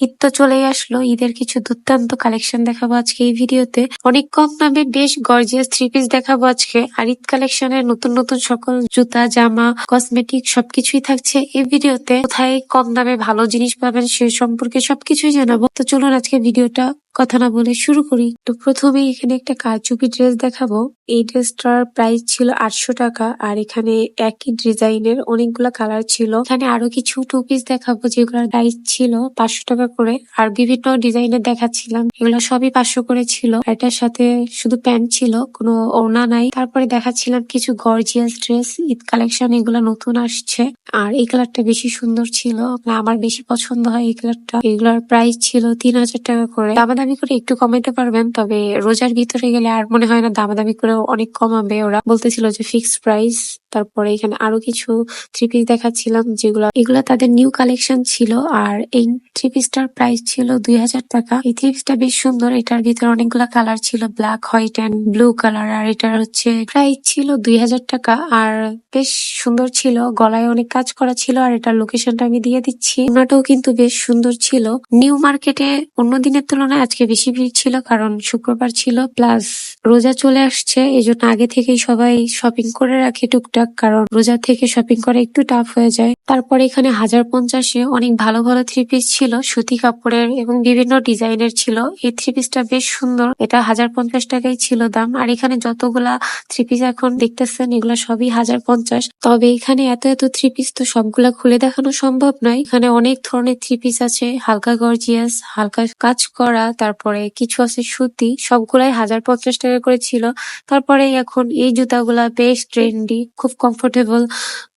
ঈদ তো চলেই আসলো, ঈদের কিছু দুর্দান্ত কালেকশন দেখাবো আজকে এই ভিডিওতে। অনেক কম দামে বেশ গর্জিয়াস থ্রি পিস দেখাবো আজকে। আর ঈদ কালেকশনের নতুন নতুন সকল জুতা, জামা কসমেটিক সবকিছুই থাকছে এই ভিডিওতে। কোথায় কম দামে ভালো জিনিস পাবেন সে সম্পর্কে সবকিছুই জানাব। তো চলুন আজকে ভিডিওটা কথা না বলে শুরু করি। তো প্রথমেই এখানে একটা কারচুপি ড্রেস দেখাবো। এই ড্রেসটার প্রাইস ছিল আটশো টাকা আর এখানে একই ডিজাইনের অনেকগুলো কালার ছিল। এখানে আরও কিছু টু পিস দেখাবো যেগুলোর প্রাইস ছিল পাঁচশো টাকা করে। আর বিভিন্ন ডিজাইনের দেখাচ্ছিলাম। এগুলো সবই পাঁচশো করে ছিল। এটার সাথে শুধু প্যান্ট ছিল, কোনো ওনা নাই। তারপরে দেখাচ্ছিলাম কিছু গর্জিয়াস ড্রেস ঈদ কালেকশন এগুলো নতুন আসছে। আর এই কালারটা বেশি সুন্দর ছিল। আমার বেশি পছন্দ হয় এই কালারটা। এগুলোর প্রাইস ছিল তিন হাজার টাকা করে। দামাদামি করে একটু কমাইতে পারবেন, তবে রোজার ভিতরে গেলে আর মনে হয় না দামাদামি করে অনেক কমাবে। ওরা বলতেছিল যে ফিক্সড প্রাইস তারপরে এখানে আরও কিছু থ্রি পিস দেখাচ্ছিলাম যেগুলো, এগুলো তাদের নিউ কালেকশন ছিল, আর এই থ্রি পিসটার প্রাইস ছিল দুই হাজার টাকা। এই থ্রি পিসটা বেশ সুন্দর, এটার ভিতরে অনেকগুলো কালার ছিল black white and blue colour আর এটার হচ্ছে প্রাইস ছিল দুই হাজার টাকা, আর বেশ সুন্দর ছিল, গলায় অনেক কাজ করা ছিল, আর এটার লোকেশনটা আমি দিয়ে দিচ্ছি। ওনাটাও কিন্তু বেশ সুন্দর ছিল। নিউ মার্কেটে অন্য দিনের তুলনায় আজকে বেশি ভিড় ছিল কারণ শুক্রবার ছিল, প্লাস রোজা চলে আসছে এই জন্য আগে থেকেই সবাই শপিং করে রাখে টুকটাক, কারণ রোজা থেকে শপিং করা একটু টাফ হয়ে যায়। তারপরে এখানে হাজার পঞ্চাশে অনেক ভালো ভালো থ্রি পিস ছিল, সুতি কাপড়ের এবং বিভিন্ন ডিজাইনের ছিল। এই থ্রি পিসটা বেশ সুন্দর, এটা হাজার পঞ্চাশ টাকাই ছিল দাম। আর এখানে যতগুলা থ্রি পিস এখন দেখতেছেন, এগুলা সবই হাজার পঞ্চাশ তবে এখানে এত এত থ্রি পিস তো সবগুলা খুলে দেখানো সম্ভব নয়। এখানে অনেক ধরনের থ্রি পিস আছে, হালকা গর্জিয়াস হালকা কাজ করা তারপরে কিছু আছে সুতি, সবগুলাই হাজার পঞ্চাশ টাকা করে ছিল। তারপরে এখন এই জুতাগুলা বেশ ট্রেন্ডি খুব কমফোর্টেবল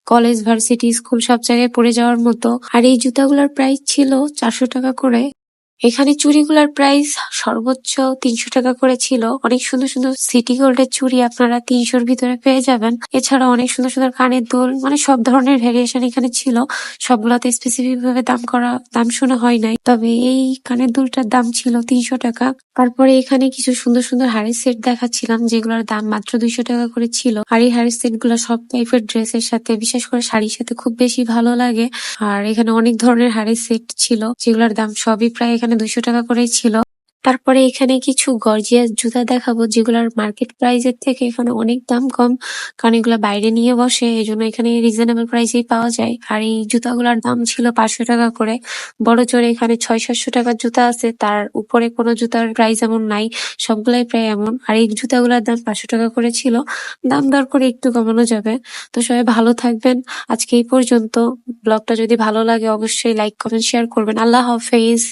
কলেজ ভার্সিটি স্কুল সব জায়গায় পরে যাওয়ার মতো। আর এই জুতাগুলোর প্রাইস ছিল চারশো টাকা করে। এখানে চুড়িগুলার প্রাইস সর্বোচ্চ তিনশো টাকা করে ছিল। অনেক সুন্দর সুন্দর সিটি গোল্ডের চুড়ি আপনারা তিনশোর ভিতরে পেয়ে যাবেন। এছাড়া অনেক সুন্দর সুন্দর কানের দুল মানে সব ধরনের ভেরিয়েশন এখানে ছিল। সবগুলোতে স্পেসিফিক ভাবে দাম করা, দাম শোনা হয় নাই। তবে এই কানের দুলটার দাম ছিল তিনশো টাকা। তারপরে এখানে কিছু সুন্দর সুন্দর হাড়ির সেট দেখাচ্ছিলাম, যেগুলোর দাম মাত্র দুইশো টাকা করে ছিল। আর এই হাড়ির সেটগুলো সব টাইপের ড্রেসের সাথে, বিশেষ করে শাড়ির সাথে খুব বেশি ভালো লাগে। আর এখানে অনেক ধরনের হাড়ির সেট ছিল, যেগুলোর দাম সবই প্রায় এখানে দুইশো টাকা করেই ছিল। তারপরে এখানে কিছু গর্জিয়াস জুতা দেখাবো, যেগুলোর মার্কেট প্রাইসের থেকে এখানে অনেক দাম কম, কারণ এগুলো বাইরে নিয়ে বসে এই জন্য এখানে রিজনেবল প্রাইসেই পাওয়া যায়। আর এই জুতাগুলোর দাম ছিল পাঁচশো টাকা করে। বড় জোরে এখানে ছয়, সাতশো টাকার জুতা আছে, তার উপরে কোনো জুতার প্রাইস এমন নাই, সবগুলাই প্রায় এমন। আর এই জুতাগুলোর দাম পাঁচশো টাকা করে ছিল। দাম দর করে একটু কমানো যাবে। তো সবাই ভালো থাকবেন। আজকে এই পর্যন্ত। ব্লগটা যদি ভালো লাগে, অবশ্যই লাইক কমেন্ট শেয়ার করবেন। আল্লাহ হাফেজ।